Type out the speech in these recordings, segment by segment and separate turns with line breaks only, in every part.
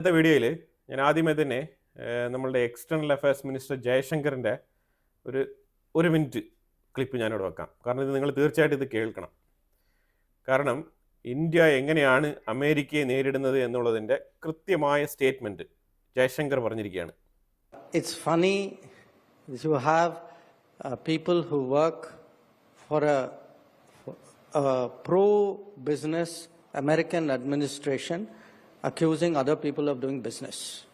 ഇന്നത്തെ വീഡിയോയിൽ ഞാൻ ആദ്യമേ തന്നെ നമ്മളുടെ എക്സ്റ്റേണൽ അഫയേഴ്സ് മിനിസ്റ്റർ ജയശങ്കറിന്റെ ഒരു ഒരു മിനിറ്റ് ക്ലിപ്പ് ഞാനിവിടെ വെക്കാം. കാരണം ഇത് നിങ്ങൾ തീർച്ചയായിട്ടും ഇത് കേൾക്കണം. കാരണം ഇന്ത്യ എങ്ങനെയാണ് അമേരിക്കയെ നേരിടുന്നത് എന്നുള്ളതിന്റെ കൃത്യമായ സ്റ്റേറ്റ്മെന്റ് ജയശങ്കർ പറഞ്ഞിരിക്കുകയാണ്.
It's funny you have people who work for a pro business American administration accusing other people of doing business.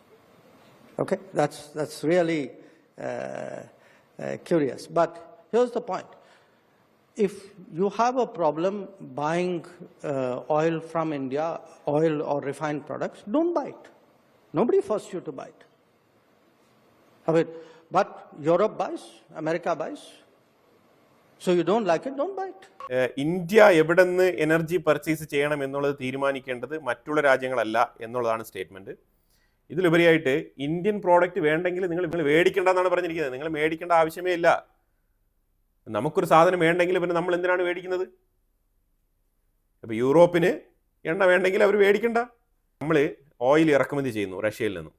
Okay, that's, that's really uh, uh, curious. But here's the point if you have a problem buying uh, oil from India, oil or refined products, don't buy it. Nobody forced you to buy it. I mean, but Europe buys, America buys. So you don't like it buy it.
ഏഹ്, India എവിടെ നിന്ന് energy purchase ചെയ്യണം എന്നുള്ളത് തീരുമാനിക്കേണ്ടത് മറ്റുള്ള രാജ്യങ്ങളല്ല എന്നുള്ളതാണ് statement. ഇതിലുപരിയായിട്ട് Indian product വേണ്ടെങ്കിൽ നിങ്ങൾ നിങ്ങൾ മേടിക്കേണ്ടെന്നാണ് പറഞ്ഞിരിക്കുന്നത്. നിങ്ങൾ മേടിക്കേണ്ട ആവശ്യമേ ഇല്ല. നമുക്കൊരു സാധനം വേണ്ടെങ്കിൽ പിന്നെ നമ്മൾ എന്തിനാണ് മേടിക്കുന്നത്? ഇപ്പോൾ യൂറോപ്പിന് എണ്ണ വേണ്ടെങ്കിൽ അവർ മേടിക്കണ്ട. നമ്മൾ ഓയിൽ ഇറക്കുമതി ചെയ്യുന്നു റഷ്യയിൽ നിന്നും.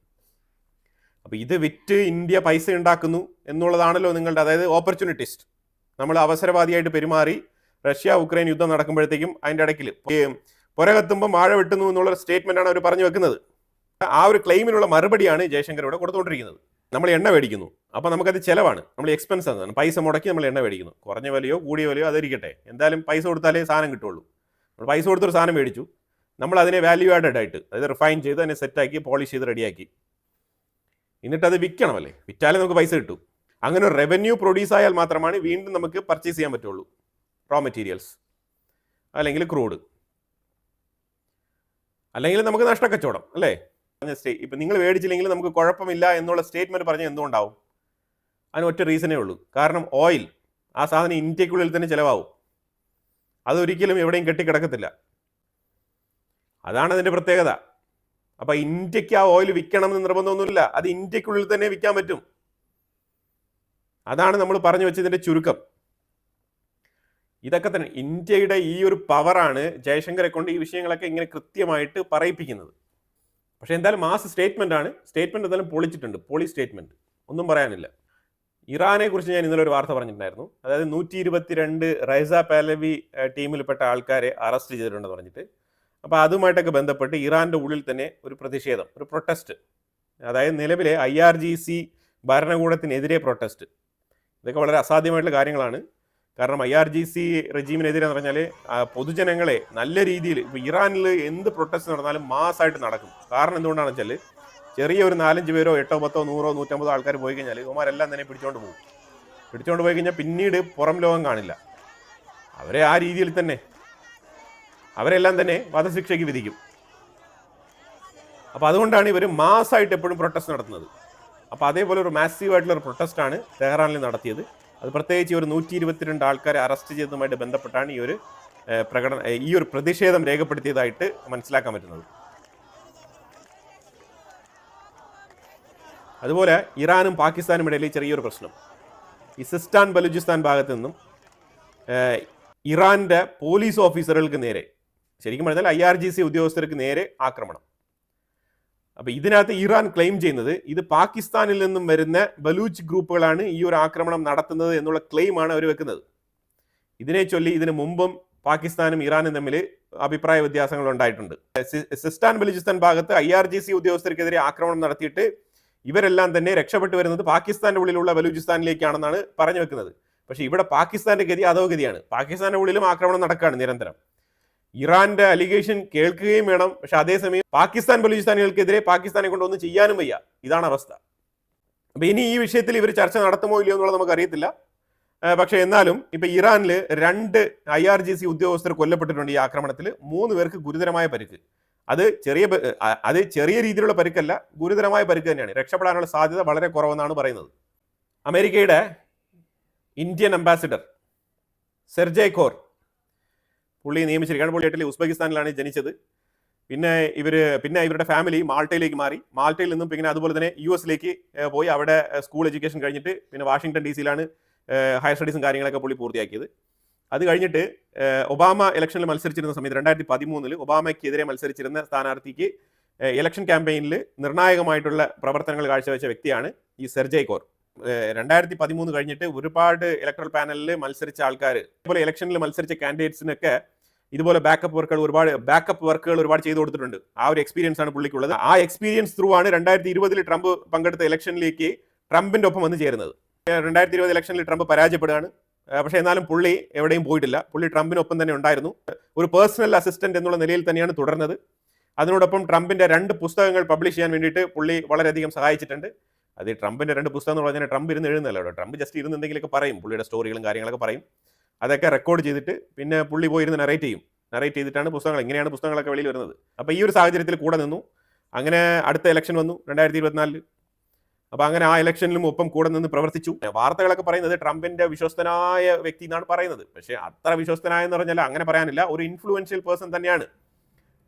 അപ്പോൾ ഇത് വിറ്റ് ഇന്ത്യ പൈസ ഉണ്ടാക്കുന്നു എന്നുള്ളതാണല്ലോ നിങ്ങളുടെ അതായത് ഓപ്പർച്യൂണിറ്റിസ്റ്റ്. നമ്മൾ അവസരവാദിയായിട്ട് പെരുമാറി റഷ്യ ഉക്രൈൻ യുദ്ധം നടക്കുമ്പോഴത്തേക്കും അതിന്റെ ഇടയ്ക്കിൽ പുര കത്തുമ്പോൾ മഴ വെട്ടുന്നു എന്നുള്ള സ്റ്റേറ്റ്മെന്റ് ആണ് അവർ പറഞ്ഞു വെക്കുന്നത്. ആ ഒരു ക്ലെയിമിനുള്ള മറുപടിയാണ് ജയശങ്കർ ഇവിടെ കൊടുത്തുകൊണ്ടിരിക്കുന്നത്. നമ്മൾ എണ്ണ മേടിക്കുന്നു. അപ്പോൾ നമുക്കത് ചിലവാണ്. നമ്മൾ എക്സ്പെൻസ് ആണ്. പൈസ മുടക്കി നമ്മൾ എണ്ണ മേടിക്കുന്നു. കുറഞ്ഞ വിലയോ കൂടിയ വിലയോ അതിരിക്കട്ടെ. എന്തായാലും പൈസ കൊടുത്താലേ സാധനം കിട്ടുള്ളൂ. നമ്മൾ പൈസ കൊടുത്തൊരു സാധനം മേടിച്ചു. നമ്മൾ അതിനെ വാല്യൂ ആഡഡ് ആയിട്ട് അതായത് റിഫൈൻ ചെയ്ത് അതിനെ സെറ്റാക്കി പോളിഷ് ചെയ്ത് റെഡിയാക്കി എന്നിട്ട് അത് വിൽക്കണമല്ലേ വിറ്റാലേ നമുക്ക് പൈസ കിട്ടൂ. അങ്ങനെ റവന്യൂ പ്രൊഡ്യൂസ് ആയാൽ മാത്രമാണ് വീണ്ടും നമുക്ക് പർച്ചേസ് ചെയ്യാൻ പറ്റുള്ളൂ. റോ മെറ്റീരിയൽസ് അല്ലെങ്കിൽ ക്രൂഡ് അല്ലെങ്കിൽ നമുക്ക് നഷ്ടക്കച്ചവടം അല്ലേ? സ്റ്റേ ഇപ്പം നിങ്ങൾ മേടിച്ചില്ലെങ്കിൽ നമുക്ക് കുഴപ്പമില്ല എന്നുള്ള സ്റ്റേറ്റ്മെന്റ് പറഞ്ഞാൽ എന്തുകൊണ്ടാവും? അതിന് ഒറ്റ റീസണേ ഉള്ളൂ. കാരണം ഓയിൽ ആ സാധനം ഇന്ത്യക്കുള്ളിൽ തന്നെ ചിലവാകും. അതൊരിക്കലും എവിടെയും കെട്ടിക്കിടക്കത്തില്ല. അതാണ് അതിന്റെ പ്രത്യേകത. അപ്പോൾ ഇന്ത്യയ്ക്ക് ആ ഓയിൽ വിൽക്കണം എന്ന് നിർബന്ധമൊന്നുമില്ല. അത് ഇന്ത്യക്കുള്ളിൽ തന്നെ വിൽക്കാൻ പറ്റും. അതാണ് നമ്മൾ പറഞ്ഞു വെച്ചതിന്റെ ചുരുക്കം. ഇതൊക്കെ തന്നെ ഇന്ത്യയുടെ ഈ ഒരു പവറാണ് ജയശങ്കറെ കൊണ്ട് ഈ വിഷയങ്ങളൊക്കെ ഇങ്ങനെ കൃത്യമായിട്ട് പറയിപ്പിക്കുന്നത്. പക്ഷേ എന്തായാലും മാസ് സ്റ്റേറ്റ്മെന്റ് ആണ്. സ്റ്റേറ്റ്മെന്റ് എന്തായാലും പൊളിച്ചിട്ടുണ്ട്. പൊളി സ്റ്റേറ്റ്മെന്റ് ഒന്നും പറയാനില്ല. ഇറാനെ കുറിച്ച് ഞാൻ ഇന്നലെ ഒരു വാർത്ത പറഞ്ഞിട്ടുണ്ടായിരുന്നു. അതായത് നൂറ്റി ഇരുപത്തിരണ്ട് റൈസ പാലവി ടീമിൽപ്പെട്ട ആൾക്കാരെ അറസ്റ്റ് ചെയ്തിട്ടുണ്ടെന്ന് പറഞ്ഞിട്ട്. അപ്പോൾ അതുമായിട്ടൊക്കെ ബന്ധപ്പെട്ട് ഇറാന്റെ ഉള്ളിൽ തന്നെ ഒരു പ്രതിഷേധം ഒരു പ്രൊട്ടസ്റ്റ്. അതായത് നിലവിലെ ഐ ആർ ജി സി ഭരണകൂടത്തിനെതിരെ പ്രൊട്ടസ്റ്റ്. ഇതൊക്കെ വളരെ അസാധ്യമായിട്ടുള്ള കാര്യങ്ങളാണ്. കാരണം ഐ ആർ ജി സി റെജീമിനെതിരെ എന്ന് പറഞ്ഞാൽ പൊതുജനങ്ങളെ നല്ല രീതിയിൽ ഇപ്പോൾ ഇറാനിൽ എന്ത് പ്രൊട്ടസ്റ്റ് നടന്നാലും മാസ്സായിട്ട് നടക്കും. കാരണം എന്തുകൊണ്ടാണെന്ന് വെച്ചാൽ ചെറിയ ഒരു നാലഞ്ച് പേരോ എട്ടോ പത്തോ നൂറോ നൂറ്റമ്പതോ ആൾക്കാർ പോയി കഴിഞ്ഞാൽ ഇവന്മാരെല്ലാം തന്നെ പിടിച്ചോണ്ട് പോകും. പിടിച്ചോണ്ട് പോയി കഴിഞ്ഞാൽ പിന്നീട് പുറം ലോകം കാണില്ല. അവരെ ആ രീതിയിൽ തന്നെ അവരെല്ലാം തന്നെ വധശിക്ഷയ്ക്ക് വിധിക്കും. അപ്പോൾ അതുകൊണ്ടാണ് ഇവർ മാസ്സായിട്ട് എപ്പോഴും പ്രൊട്ടസ്റ്റ് നടത്തുന്നത്. അപ്പോൾ അതേപോലെ ഒരു മാസീവ് ആയിട്ടുള്ള ഒരു പ്രൊട്ടസ്റ്റാണ് തെഹ്റാനിൽ നടത്തിയത്. അത് പ്രത്യേകിച്ച് ഒരു നൂറ്റി ഇരുപത്തിരണ്ട് ആൾക്കാരെ അറസ്റ്റ് ചെയ്തതുമായിട്ട് ബന്ധപ്പെട്ടാണ് ഈ ഒരു പ്രകടന ഈ ഒരു പ്രതിഷേധം രേഖപ്പെടുത്തിയതായിട്ട് മനസ്സിലാക്കാൻ പറ്റുന്നത്. അതുപോലെ ഇറാനും പാകിസ്ഥാനും ഇടയിൽ ചെറിയൊരു പ്രശ്നം. ഈ സിസ്റ്റാൻ ബലൂചിസ്ഥാൻ ഭാഗത്തു നിന്നും ഇറാന്റെ പോലീസ് ഓഫീസറുകൾക്ക് നേരെ ശരിക്കും പറഞ്ഞാൽ ഐ ആർ ജി സി ഉദ്യോഗസ്ഥർക്ക് നേരെ ആക്രമണം. അപ്പൊ ഇതിനകത്ത് ഇറാൻ ക്ലെയിം ചെയ്യുന്നത് ഇത് പാകിസ്ഥാനിൽ നിന്നും വരുന്ന ബലൂച്ച് ഗ്രൂപ്പുകളാണ് ഈ ഒരു ആക്രമണം നടത്തുന്നത് എന്നുള്ള ക്ലെയിമാണ് അവർ വെക്കുന്നത്. ഇതിനെ ചൊല്ലി ഇതിനു മുമ്പും പാകിസ്ഥാനും ഇറാനും തമ്മിൽ അഭിപ്രായ വ്യത്യാസങ്ങൾ ഉണ്ടായിട്ടുണ്ട്. സിസ്റ്റാൻ ബലൂചിസ്ഥാൻ ഭാഗത്ത് ഐ ആർ ജി സി ഉദ്യോഗസ്ഥർക്കെതിരെ ആക്രമണം നടത്തിയിട്ട് ഇവരെല്ലാം തന്നെ രക്ഷപ്പെട്ടു വരുന്നത് പാകിസ്ഥാന്റെ ഉള്ളിലുള്ള ബലൂചിസ്ഥാനിലേക്കാണെന്നാണ് പറഞ്ഞു വെക്കുന്നത്. പക്ഷേ ഇവിടെ പാകിസ്ഥാന്റെ ഗതി അതോ ഗതിയാണ്. പാകിസ്ഥാന്റെ ഉള്ളിലും ആക്രമണം നടക്കുകയാണ് നിരന്തരം. ഇറാന്റെ അലിഗേഷൻ കേൾക്കുകയും വേണം. പക്ഷെ അതേസമയം പാകിസ്ഥാൻ ബലൂചിസ്ഥാനികൾക്കെതിരെ പാകിസ്ഥാനെ കൊണ്ടൊന്നും ചെയ്യാനും വയ്യ. ഇതാണ് അവസ്ഥ. അപ്പൊ ഇനി ഈ വിഷയത്തിൽ ഇവർ ചർച്ച നടത്തുമോ ഇല്ലയോ എന്നുള്ളത് നമുക്ക് അറിയത്തില്ല പക്ഷെ എന്നാലും ഇപ്പൊ ഇറാനിൽ രണ്ട് ഐ ആർ ജി സി ഉദ്യോഗസ്ഥർ കൊല്ലപ്പെട്ടിട്ടുണ്ട് ഈ ആക്രമണത്തിൽ മൂന്ന് പേർക്ക് ഗുരുതരമായ പരിക്ക്. അത് ചെറിയ അത് ചെറിയ രീതിയിലുള്ള പരിക്കല്ല ഗുരുതരമായ പരിക്ക് തന്നെയാണ്. രക്ഷപ്പെടാനുള്ള സാധ്യത വളരെ കുറവെന്നാണ് പറയുന്നത്. അമേരിക്കയുടെ ഇന്ത്യൻ അംബാസിഡർ സെർജയ് ഖോർ പുള്ളി നിയമിച്ചിരിക്കുകയാണ്. പുള്ളി ഇറ്റലി ഉസ്ബെക്കിസ്ഥാനിലാണ് ജനിച്ചത്. പിന്നെ ഇവർ പിന്നെ ഇവരുടെ ഫാമിലി മാൾട്ടയിലേക്ക് മാറി. മാൾട്ടയിൽ നിന്നും പിന്നെ അതുപോലെ തന്നെ യു എസിലേക്ക് പോയി അവിടെ സ്കൂൾ എഡ്യൂക്കേഷൻ കഴിഞ്ഞിട്ട് പിന്നെ വാഷിംഗ്ടൺ ഡി സിയിലാണ് ഹയർ സ്റ്റഡീസും കാര്യങ്ങളൊക്കെ പുള്ളി പൂർത്തിയാക്കിയത്. അത് കഴിഞ്ഞിട്ട് ഒബാമ ഇലക്ഷനിൽ മത്സരിച്ചിരുന്ന സമയത്ത് രണ്ടായിരത്തി പതിമൂന്നിൽ ഒബാമയ്ക്കെതിരെ മത്സരിച്ചിരുന്ന സ്ഥാനാർത്ഥിക്ക് ഇലക്ഷൻ ക്യാമ്പയിനിൽ നിർണായകമായിട്ടുള്ള പ്രവർത്തനങ്ങൾ കാഴ്ചവെച്ച വ്യക്തിയാണ് ഈ സെർജയ് കോർ. രണ്ടായിരത്തി പതിമൂന്ന് കഴിഞ്ഞിട്ട് ഒരുപാട് ഇലക്ട്രൽ പാനലിൽ മത്സരിച്ച ആൾക്കാർ അതുപോലെ ഇലക്ഷനിൽ മത്സരിച്ച കാൻഡിഡേറ്റ്സിനൊക്കെ ഇതുപോലെ ബാക്കപ്പ് വർക്കുകൾ ഒരുപാട് ബാക്കപ്പ് വർക്കുകൾ ഒരുപാട് ചെയ്തു കൊടുത്തിട്ടുണ്ട്. ആ ഒരു എക്സ്പീരിയൻസ് ആണ് പുള്ളിക്കുള്ളത്. ആ എക്സ്പീരിയൻസ് ത്രൂ ആണ് രണ്ടായിരത്തി ഇരുപതിൽ ട്രംപ് പങ്കെടുത്ത ഇലക്ഷനിലേക്ക് ട്രംപിന്റെ ഒപ്പം വന്ന് ചേരുന്നത്. രണ്ടായിരത്തി ഇരുപത് ഇലക്ഷനിൽ ട്രംപ് പരാജയപ്പെടുകയാണ്. പക്ഷേ എന്നാലും പുള്ളി എവിടെയും പോയിട്ടില്ല. പുള്ളി ട്രംപിനൊപ്പം തന്നെ ഉണ്ടായിരുന്നു. ഒരു പേഴ്സണൽ അസിസ്റ്റന്റ് എന്നുള്ള നിലയിൽ തന്നെയാണ് തുടർന്നത്. അതിനോടൊപ്പം ട്രംപിന്റെ രണ്ട് പുസ്തകങ്ങൾ പബ്ലിഷ് ചെയ്യാൻ വേണ്ടിയിട്ട് പുള്ളി വളരെയധികം സഹായിച്ചിട്ടുണ്ട്. അത് ട്രംപിന്റെ രണ്ട് പുസ്തകം എന്ന് പറഞ്ഞാൽ ട്രംപ് ഇരുന്ന് എഴുതുന്നല്ലോ ട്രംപ് ജസ്റ്റ് ഇരുന്ന് എന്തെങ്കിലുമൊക്കെ പറയും. പുള്ളിയുടെ സ്റ്റോറികളും കാര്യങ്ങളൊക്കെ പറയും. അതൊക്കെ റെക്കോർഡ് ചെയ്തിട്ട് പിന്നെ പുള്ളി പോയിരുന്ന് നറേറ്റ് ചെയ്യും. നറേറ്റ് ചെയ്തിട്ടാണ് പുസ്തകങ്ങൾ എങ്ങനെയാണ് പുസ്തകങ്ങളൊക്കെ വെളിയിൽ വരുന്നത്. അപ്പോൾ ഈ ഒരു സാഹചര്യത്തിൽ കൂടെ നിന്നു. അങ്ങനെ അടുത്ത ഇലക്ഷൻ വന്നു രണ്ടായിരത്തി ഇരുപത്തിനാലിൽ അപ്പോൾ അങ്ങനെ ആ ഇലക്ഷനിലും ഒപ്പം കൂടെ നിന്ന് പ്രവർത്തിച്ചു. വാർത്തകളൊക്കെ പറയുന്നത് ട്രംപിന്റെ വിശ്വസ്തനായ വ്യക്തി എന്നാണ് പറയുന്നത്. പക്ഷേ അത്ര വിശ്വസ്തനായെന്ന് പറഞ്ഞാൽ അങ്ങനെ പറയാനില്ല. ഒരു ഇൻഫ്ലുവൻഷ്യൽ പേഴ്സൺ തന്നെയാണ്.